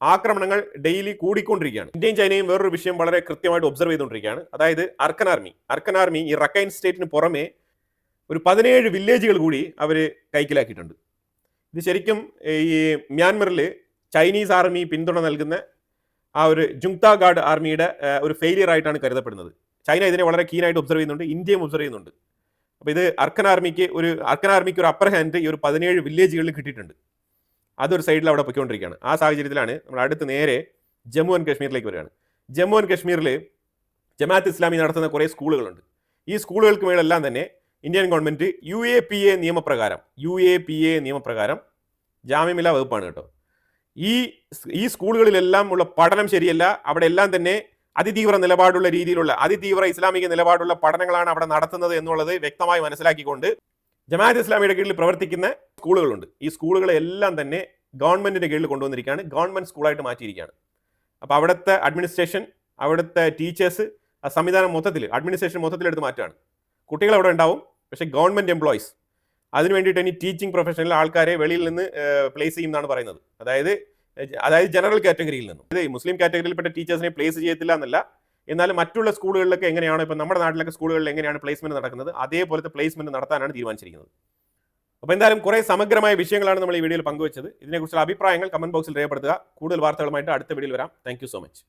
ആക്രമണങ്ങൾ ഡെയിലി കൂടിക്കൊണ്ടിരിക്കുകയാണ്. ഇന്ത്യയും ചൈനയും വേറൊരു വിഷയം വളരെ കൃത്യമായിട്ട് ഒബ്സർവ് ചെയ്തുകൊണ്ടിരിക്കുകയാണ്. അതായത് അർക്കൻ ആർമി. അർക്കൻ ആർമി ഈ റക്കൈൻ സ്റ്റേറ്റിന് പുറമെ ഒരു പതിനേഴ് വില്ലേജുകൾ കൂടി അവർ കൈക്കലാക്കിയിട്ടുണ്ട്. ഇത് ശരിക്കും ഈ മ്യാൻമറിൽ ചൈനീസ് ആർമി പിന്തുണ നൽകുന്ന ആ ഒരു ജുങ്താ ഗാർഡ് ആർമിയുടെ ഒരു ഫെയിലിയർ ആയിട്ടാണ് കരുതപ്പെടുന്നത്. ചൈന ഇതിനെ വളരെ കീനായിട്ട് ഒബ്സർവ് ചെയ്യുന്നുണ്ട് ഇന്ത്യയും ഒബ്സർവ് ചെയ്യുന്നുണ്ട്. അപ്പോൾ ഇത് അർക്കൻ ആർമിക്ക് ഒരു അർക്കൻ ആർമിക്ക് ഒരു അപ്പർ ഹാൻഡ് ഈ ഒരു പതിനേഴ് വില്ലേജുകളിൽ കിട്ടിയിട്ടുണ്ട്. അതൊരു സൈഡിൽ അവിടെ പൊയ്ക്കൊണ്ടിരിക്കുകയാണ്. ആ സാഹചര്യത്തിലാണ് നമ്മൾ അടുത്ത് നേരെ ജമ്മു ആൻഡ് കാശ്മീരിലേക്ക് വരികയാണ്. ജമ്മു ആൻഡ് കാശ്മീരിൽ ജമാഅത്ത് ഇസ്ലാമി നടത്തുന്ന കുറേ സ്കൂളുകളുണ്ട്. ഈ സ്കൂളുകൾക്ക് മേലെല്ലാം തന്നെ Indian government U A P A നിയമപ്രകാരം യു എ പി എ നിയമപ്രകാരം ജാമ്യമില്ലാ വകുപ്പാണ് കേട്ടോ. ഈ ഈ സ്കൂളുകളിലെല്ലാം ഉള്ള പഠനം ശരിയല്ല അവിടെ എല്ലാം തന്നെ അതിതീവ്ര നിലപാടുള്ള രീതിയിലുള്ള അതിതീവ്ര ഇസ്ലാമിക നിലപാടുള്ള പഠനങ്ങളാണ് അവിടെ നടത്തുന്നത് എന്നുള്ളത് വ്യക്തമായി മനസ്സിലാക്കിക്കൊണ്ട് ജമാഅത്ത് ഇസ്ലാമിയുടെ കീഴിൽ പ്രവർത്തിക്കുന്ന സ്കൂളുകളുണ്ട്. ഈ സ്കൂളുകളെല്ലാം തന്നെ ഗവൺമെന്റിന്റെ കീഴിൽ കൊണ്ടുവന്നിരിക്കുകയാണ്. ഗവൺമെന്റ് സ്കൂളായിട്ട് മാറ്റിയിരിക്കുകയാണ്. അപ്പോൾ അവിടുത്തെ അഡ്മിനിസ്ട്രേഷൻ അവിടുത്തെ ടീച്ചേഴ്സ് ആ സംവിധാനം മൊത്തത്തിൽ അഡ്മിനിസ്ട്രേഷൻ മൊത്തത്തിൽ എടുത്ത് മാറ്റുകയാണ്. കുട്ടികൾ അവിടെ ഉണ്ടാവും പക്ഷേ ഗവൺമെന്റ് എംപ്ലോയീസ് അതിന് വേണ്ടിയിട്ട് ഇനി ടീച്ചിങ് പ്രൊഫഷനിൽ ആൾക്കാരെ വെളിയിൽ നിന്ന് പ്ലേസ് ചെയ്യും എന്നാണ് പറയുന്നത്. അതായത് അതായത് ജനറൽ കാറ്റഗറിയിൽ നിന്നും. ഇത് മുസ്ലിം കാറ്റഗറിയിൽപ്പെട്ട ടീച്ചേഴ്സിനെ പ്ലേസ് ചെയ്യത്തില്ല എന്നല്ല. എന്നാൽ മറ്റുള്ള സ്കൂളുകളിലൊക്കെ എങ്ങനെയാണോ ഇപ്പോൾ നമ്മുടെ നാട്ടിലൊക്കെ സ്കൂളുകളിൽ എങ്ങനെയാണ് പ്ലേസ്മെന്റ് നടക്കുന്നത് അതേപോലത്തെ പ്ലേസ്മെന്റ് നടത്താനാണ് തീരുമാനിച്ചിരിക്കുന്നത്. അപ്പോൾ എന്തായാലും കുറേ സമഗ്രമായ വിഷയങ്ങളാണ് നമ്മൾ ഈ വീഡിയോയിൽ പങ്കുവച്ചത്. ഇതിനെക്കുറിച്ചുള്ള അഭിപ്രായങ്ങൾ കമന്റ് ബോക്സിൽ രേഖപ്പെടുത്തുക. കൂടുതൽ വാർത്തകളുമായിട്ട് അടുത്ത വീഡിയോയിൽ വരാം. Thank so much